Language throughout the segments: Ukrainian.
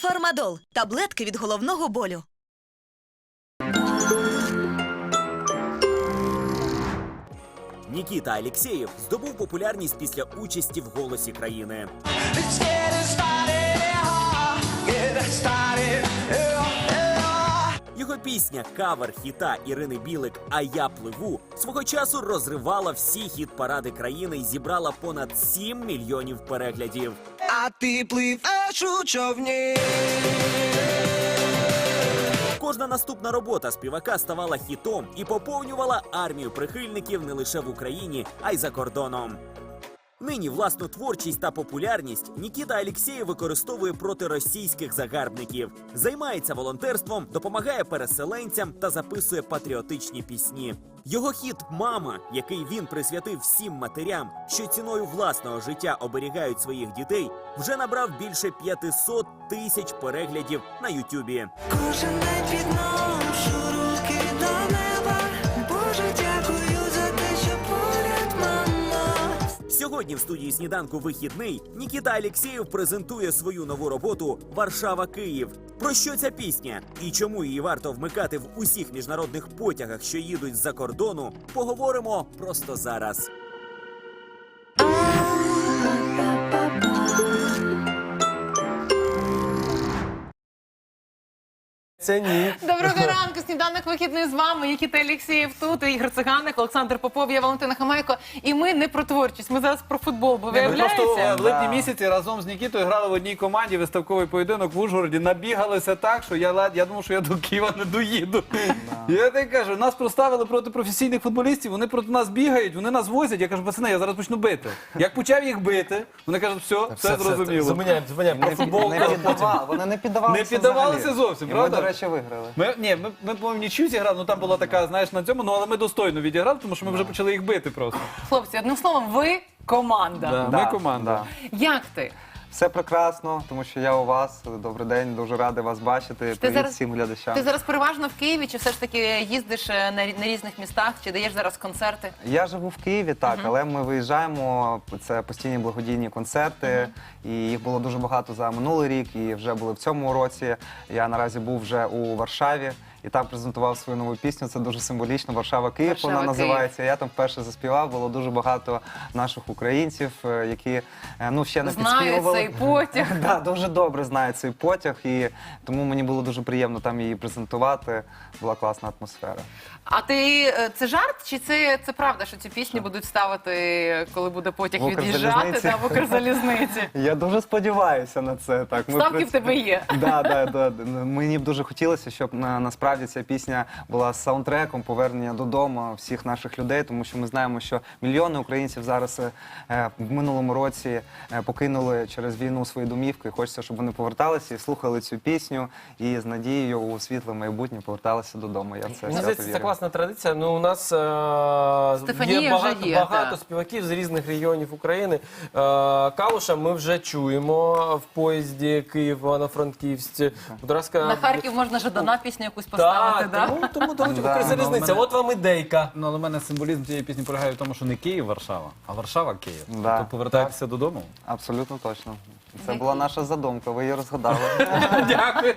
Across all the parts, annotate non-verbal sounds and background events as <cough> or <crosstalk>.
Фармадол таблетки від головного болю. Нікіта Алєксєєв здобув популярність після участі в голосі країни. Його пісня кавер хіта Ірини Білик А я пливу свого часу розривала всі хіт-паради країни і зібрала понад 7 мільйонів переглядів. А ти пливеш у човні. Кожна наступна робота співака ставала хітом і поповнювала армію прихильників не лише в Україні, а й за кордоном. Нині власну творчість та популярність Нікіта Алєксєєв використовує проти російських загарбників, займається волонтерством, допомагає переселенцям та записує патріотичні пісні. Його хіт Мама, який він присвятив всім матерям, що ціною власного життя оберігають своїх дітей, вже набрав більше 500 тисяч переглядів на Ютубі. Кожен день підношу руки Сьогодні в студії сніданку вихідний Нікіта Алєксєєв презентує свою нову роботу Варшава Київ. Про що ця пісня і чому її варто вмикати в усіх міжнародних потягах, що їдуть з-за кордону, поговоримо просто зараз. Це ні. Доброго ранку, сніданок вихідний з вами. Нікіта Олексієв тут, Ігор Циганик, Олександр Попов, я Валентина Хамайко. І ми не про творчість, ми зараз про футбол, бо Ми виявляється. просто е, в липні місяці разом з Нікітою грали в одній команді виставковий поєдинок в Ужгороді. Набігалися так, що я лед- я думав, що я до Києва не доїду. <laughs> Я так кажу, нас проставили проти професійних футболістів, вони проти нас бігають, вони нас возять. Я кажу, пацани, я зараз почну бити. Як почав їх бити, вони кажуть, все, все зрозуміло. Зупиняємо, зупиняємо. Про футбол. Не піддавали, вони не піддавалися. Не піддавалися взагалі. зовсім, І правда? Ми, до речі, виграли. Ми, ні, ми, ми по-моєму, нічю зіграли, ну там була така, знаєш, на цьому, ну але ми достойно відіграли, тому що ми вже почали їх бити просто. Хлопці, одним словом, ви команда. Да, Да, ми команда. Як ти? Все прекрасно, тому що я у вас. Добрий день, дуже радий вас бачити. Привіт зараз- всім глядачам. Ти зараз переважно в Києві, чи все ж таки їздиш е, на, рі- на різних містах, чи даєш зараз концерти? Я живу в Києві, так, але ми виїжджаємо. Це постійні благодійні концерти, і їх було дуже багато за минулий рік, і вже були в цьому році. Я наразі був вже у Варшаві. І там презентував свою нову пісню. Це дуже символічно. Варшава Київ Варшава, вона Київ. називається. Я там вперше заспівав. Було дуже багато наших українців, е, які е, ну ще не Знають підспівували. цей <laughs> потяг. Да, дуже добре знає цей потяг, і тому мені було дуже приємно там її презентувати. Була класна атмосфера. А ти е, це жарт, чи це, це правда, що ці пісні будуть ставити, коли буде потяг від'їжджати та в Укрзалізниці? <laughs> Я дуже сподіваюся на це. Так, Ставки в тебе є. Да, да, да. Мені б дуже хотілося, щоб на, насправді ця пісня була саундтреком повернення додому всіх наших людей, тому що ми знаємо, що мільйони українців зараз е, в минулому році е, покинули через війну свої домівки. Хочеться, щоб вони поверталися і слухали цю пісню і з надією у світле майбутнє поверталися додому. Я в це Мені здається, це класна традиція. Ну, у нас е, є багато, є, багато співаків з різних регіонів України. Е, Калуша ми вже чуємо в поїзді Київ-Івано-Франківськ. Будь ласка, На Харків можна Жадана пісню якусь поставити, так, да? тому, тому <laughs> давайте Да, Укрзалізниця. мене- От вам ідейка. Ну, але в мене символізм цієї пісні полягає в тому, що не Київ Варшава, а Варшава Київ. Да. То повертайтеся додому. Абсолютно точно. Це була наша задумка. Ви її розгадали. <laughs> Дякую.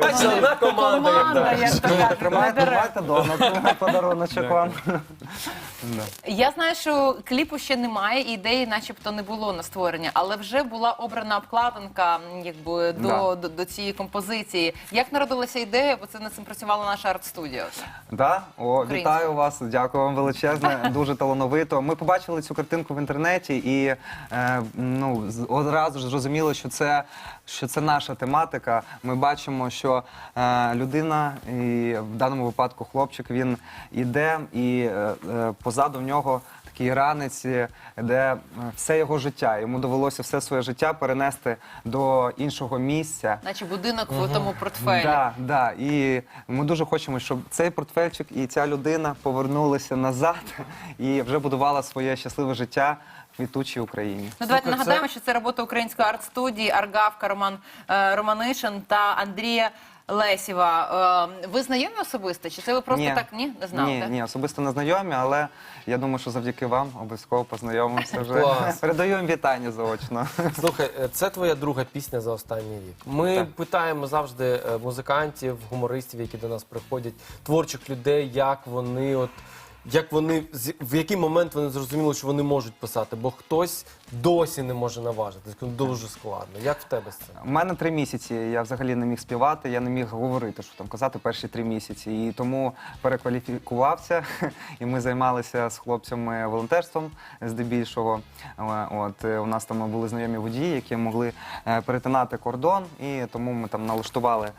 Бачите, одна команда. як Команда, як то кажуть, Тримайте, не бере. тримайте донат, подаруночок вам. Я знаю, що кліпу ще немає, і ідеї, начебто, не було на створення, але вже була обрана обкладинка якби до, Да. до, до цієї композиції. Як народилася ідея? Бо це над цим працювала наша арт-студіо. Да? О, Українською. вітаю вас, дякую вам величезне, <laughs> дуже талановито. Ми побачили цю картинку в інтернеті і е, ну, з- одразу ж зрозуміли, що це, що це наша тематика. Ми бачимо, що е, людина, і в даному випадку хлопчик, він іде і е, е, позаду в нього. Такий ранець, е, де е, все його життя. Йому довелося все своє життя перенести до іншого місця. Наче будинок в тому портфелі. Да, да. І ми дуже хочемо, щоб цей портфельчик і ця людина повернулися назад <laughs> і вже будувала своє щасливе життя в квітучій Україні. Ну, давайте нагадаємо, що це робота української арт-студії Аргавка Роман е, Романишин та Андрія Лесєва. Е, Ви знайомі особисто? Чи це ви просто Ні. так ні? Не знали? Ні, ні, особисто не знайомі, але я думаю, що завдяки вам обов'язково познайомимося вже. Клас. Передаю їм вітання заочно. Слухай, е, це твоя друга пісня за останній рік. Ми Так. питаємо завжди е, музикантів, гумористів, які до нас приходять, творчих людей, як вони от. Як вони з- в який момент вони зрозуміли, що вони можуть писати, бо хтось досі не може наважитись. Ну, Дуже складно. Як в тебе з цим? У мене три місяці. Я взагалі не міг співати, я не міг говорити, що там казати перші три місяці. І тому перекваліфікувався. <laughs> І ми займалися з хлопцями волонтерством здебільшого. Е, От е, у нас там були знайомі водії, які могли е, перетинати кордон, і тому ми там налаштували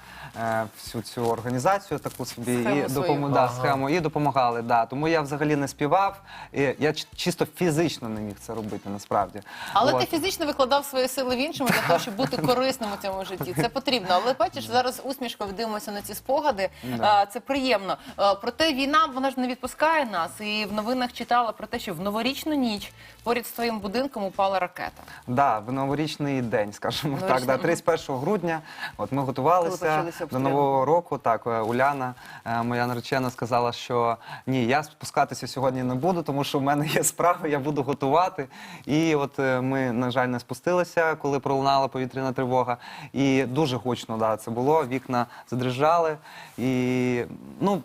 всю цю організацію таку собі Схему і свою. допом... да, Ага. схему і допомагали. Да. Тому я взагалі не співав. І я чисто фізично не міг це робити насправді. Але От. ти фізично викладав свої сили в іншому для того, щоб бути <laughs> корисним у цьому житті. Це потрібно. Але бачиш, зараз усмішкою дивимося на ці спогади. Це приємно. Проте війна вона ж не відпускає нас. І в новинах читала про те, що в новорічну ніч поряд з твоїм будинком упала ракета. Да, в новорічний день, скажімо так. Да, 31 грудня. От ми готувалися до нового року. Так, е, Уляна, е, моя наречена, сказала, що ні, я спускатися сьогодні не буду, тому що в мене є справи, я буду готувати. І от е, ми, на жаль, не спустилися, коли пролунала повітряна тривога. І дуже гучно, да, це було. Вікна задрижали. І ну.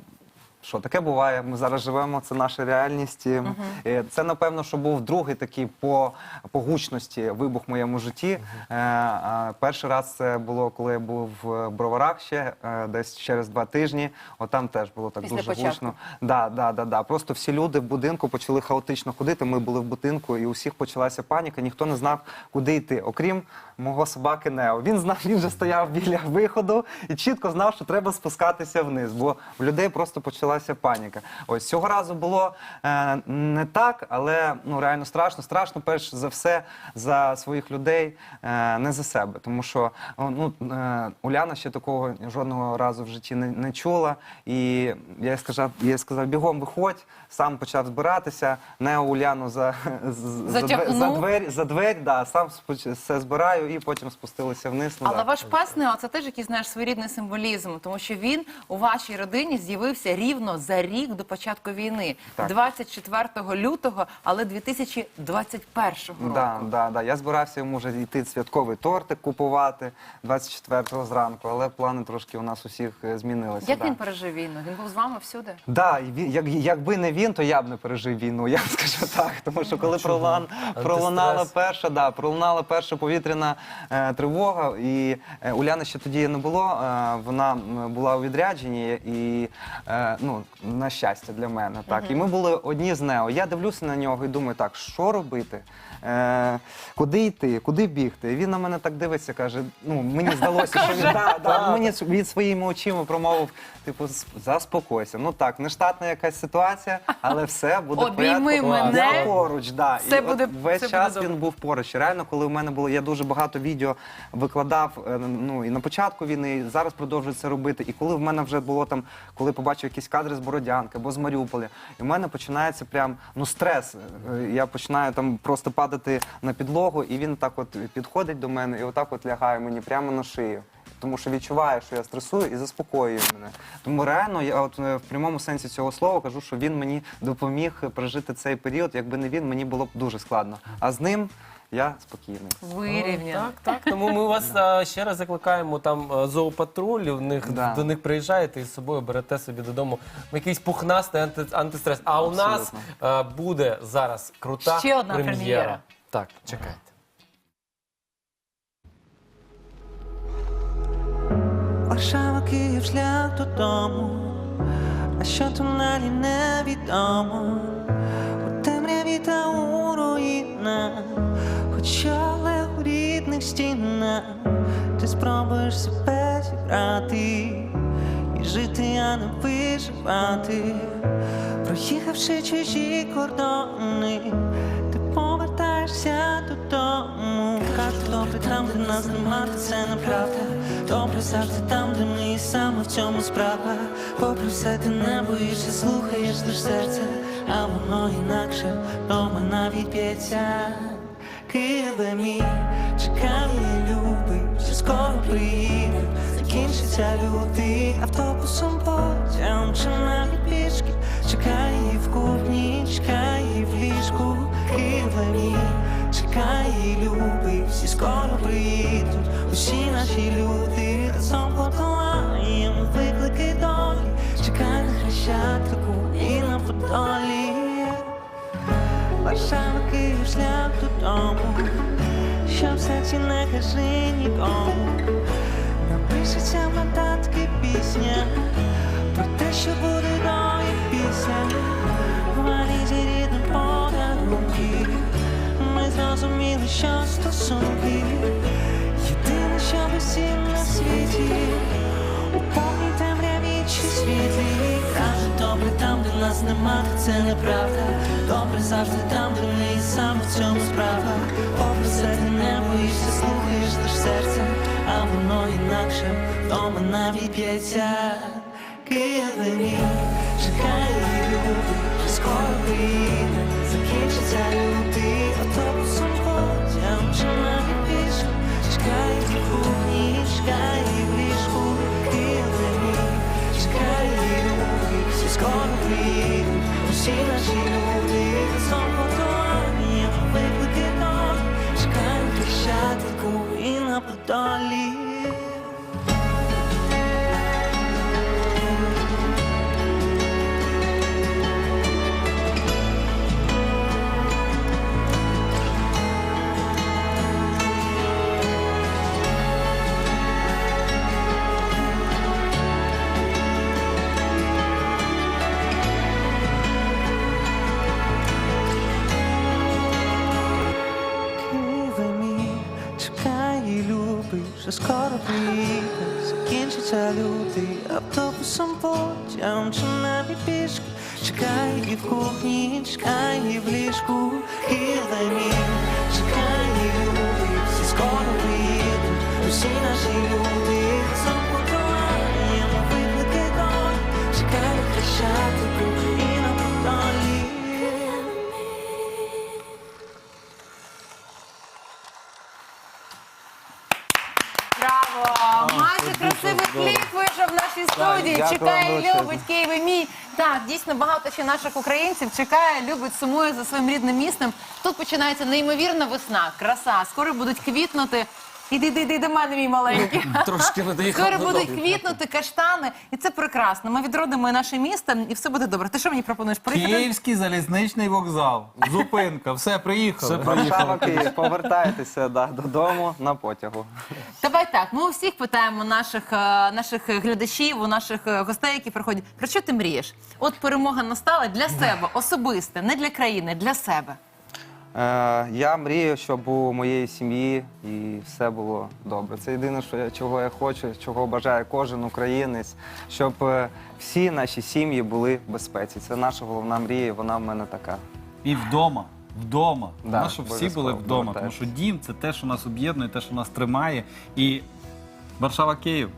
Що таке буває? Ми зараз живемо, це наша реальність. І, е, Це напевно, що був другий такий по, по гучності вибух в моєму житті. Е, а перший раз це було, коли я був в Броварах ще е, десь через два тижні. Там теж було так Після дуже початку. гучно. Да, да, да, да. Просто всі люди в будинку почали хаотично ходити. Ми були в будинку, і у всіх почалася паніка. Ніхто не знав, куди йти, окрім мого собаки Нео. Він знав, він вже стояв біля виходу і чітко знав, що треба спускатися вниз, бо в людей просто почалася паніка. Ось цього разу було е, не так, але ну реально страшно. Страшно, перш за все, за своїх людей, е, не за себе. Тому що ну, е, Уляна ще такого жодного разу в житті не, не чула. І я їй сказав, я їй сказав, бігом виходь, сам почав збиратися. Нео Уляну за, за, за двері, за двері, да, сам все збираю і потім спустилися вниз. Ну, Але ваш пес Нео, це теж який знаєш своєрідний символізм, тому що він у вашій родині з'явився рівно за рік до початку війни, Так. 24 лютого, але 2021 року. Да, да, да. Я збирався йому вже йти святковий тортик купувати 24-го зранку, але плани трошки у нас усіх е, змінилися. Як да. він пережив війну? Він був з вами всюди? Да, і він- як, якби не він, то я б не пережив війну, <laughs> я скажу так. Тому що коли пролун, пролунала перша, да, пролунала перша повітряна е, тривога, і е, Уляни ще тоді не було. Е, вона м, була у відрядженні, і е, ну, на щастя для мене. Так. І ми були одні з Нео. Я дивлюся на нього і думаю, так, що робити? Е, куди йти, куди бігти? Він на мене так дивиться, каже: ну мені здалося, що він да, да, мені від своїми очима промовив, типу, заспокойся. Ну так, нештатна якась ситуація, але все буде Обійми порядку. мене. Я поруч, да. Все і от буде- весь все буде час добре. він був поруч. І Реально, коли в мене було, я дуже багато відео викладав е, ну і на початку війни, і зараз продовжую це робити. І коли в мене вже було там, коли побачив якісь кадри з Бородянки або з Маріуполя, і в мене починається прям ну стрес. Е, Я починаю там просто падати на підлогу, і він так от підходить до мене і отак от лягає мені прямо на шию. Тому що відчуває, що я стресую і заспокоює мене. Тому реально я от е, в прямому сенсі цього слова кажу, що він мені допоміг прожити цей період. Якби не він, мені було б дуже складно. А з ним я спокійний. Вирівняно. Так, так. Тому ми вас а, ще раз закликаємо там а, зоопатруль. В них Да. до них приїжджаєте і з собою берете собі додому якийсь пухнастий анти, антистрес. А у нас Абсолютно. а, буде зараз крута Ще одна прем'єра. Так, чекайте. Варшава, Київ, шлях додому, а що тунелі невідомо, у темряві та у руїнах, хоч але у рідних стінах, ти спробуєш себе зібрати і жити, а не виживати, проїхавши чужі кордони, ти повертаєшся додому. Кажуть, добре там, де нас нема, та це неправда. Добре завжди там, де ми і саме в цьому справа. Попри все, ти не боїшся, слухаєш лиш серце, а воно інакше дома навіть б'ється. Києве мій, мій любий, що скоро приїде, закінчиться лютий автобусом потягом чи навіть пішки. Чекай в кухні, чекай її в ліжку, Києве мій, чекай її всі скоро приїдуть, усі наші люди. Разом подолаємо виклики долі, чекай на хрещатику і на подолі. Варшава, шлях додому, що в серці не кажи нікому. Напишеться в нотатки пісня про те, що буде до і після. В валізі рідних подарунки. Ми зрозуміли, що стосунки єдине, що безцінне на світі. У повній темряві чи світлі добре там, де нас нема, це неправда. Добре завжди там, де ми і саме в цьому справа. Попри все ти не боїшся, слухаєш лиш серце А воно інакше вдома навіть б'ється чекай її любий, вже скоро приїде Закінчиться лютий автобусом потягом чи навіть її в кухні, чекай скоро автобусом потягом чи навіть пішки. Чекай і в кухні, чекай і в ліжку, Києве мій, чекай її любий, всі скоро приїдуть, усі наші люди Чекає, любить Київ і мій. Так, дійсно багато ще наших українців чекає, любить, сумує за своїм рідним містом. Тут починається неймовірна весна, краса. Скоро будуть квітнути. Іди, іди, іди до мене, мій маленький. Трошки не доїхав Скоро додому. будуть квітнути каштани, і це прекрасно. Ми відродимо і наше місто, і все буде добре. Ти що мені пропонуєш? Приїхати? Київський залізничний вокзал. Зупинка, все, приїхали. Варшава, Київ, повертайтеся да, додому на потягу. Давай так. Ми у всіх питаємо наших, е, наших глядачів, у наших е, гостей, які приходять. Про що ти мрієш? От перемога настала для себе, особисте, не для країни, для себе. Е, я мрію, щоб у моєї сім'ї і все було добре. Це єдине, що я, чого я хочу, чого бажає кожен українець, щоб е, всі наші сім'ї були в безпеці. Це наша головна мрія, і вона в мене така. І вдома. Вдома. Да, Да, щоб всі були вдома. Тому що дім це те, що нас об'єднує, те, що нас тримає. І Варшава, Київ.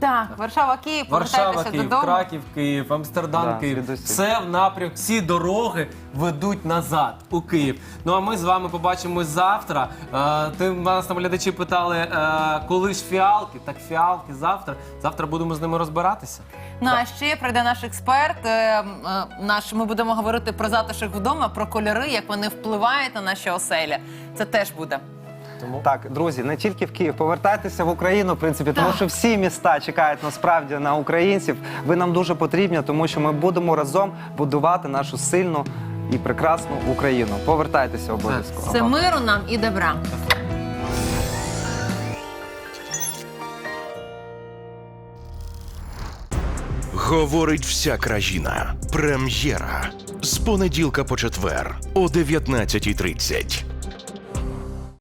Так, Варшава, Київ, Варшава, повертайтеся Київ, додому. Краків, Київ, Амстердам, Да, Київ. звідусіль. Все в напрямку, всі дороги ведуть назад у Київ. Ну а ми з вами побачимось завтра. Е, ти нас там глядачі питали, е, коли ж фіалки? Так фіалки завтра. Завтра будемо з ними розбиратися. Ну а ще прийде наш експерт. е, е, Наш ми будемо говорити про затишок вдома, про кольори, як вони впливають на наші оселі. Це теж буде. Тому Так, друзі, не тільки в Київ, повертайтеся в Україну, в принципі, тому що всі міста чекають насправді на українців. Ви нам дуже потрібні, тому що ми будемо разом будувати нашу сильну і прекрасну Україну. Повертайтеся обов'язково. Все миру нам і добра. Говорить вся країна. Прем'єра з понеділка по четвер о 19.30.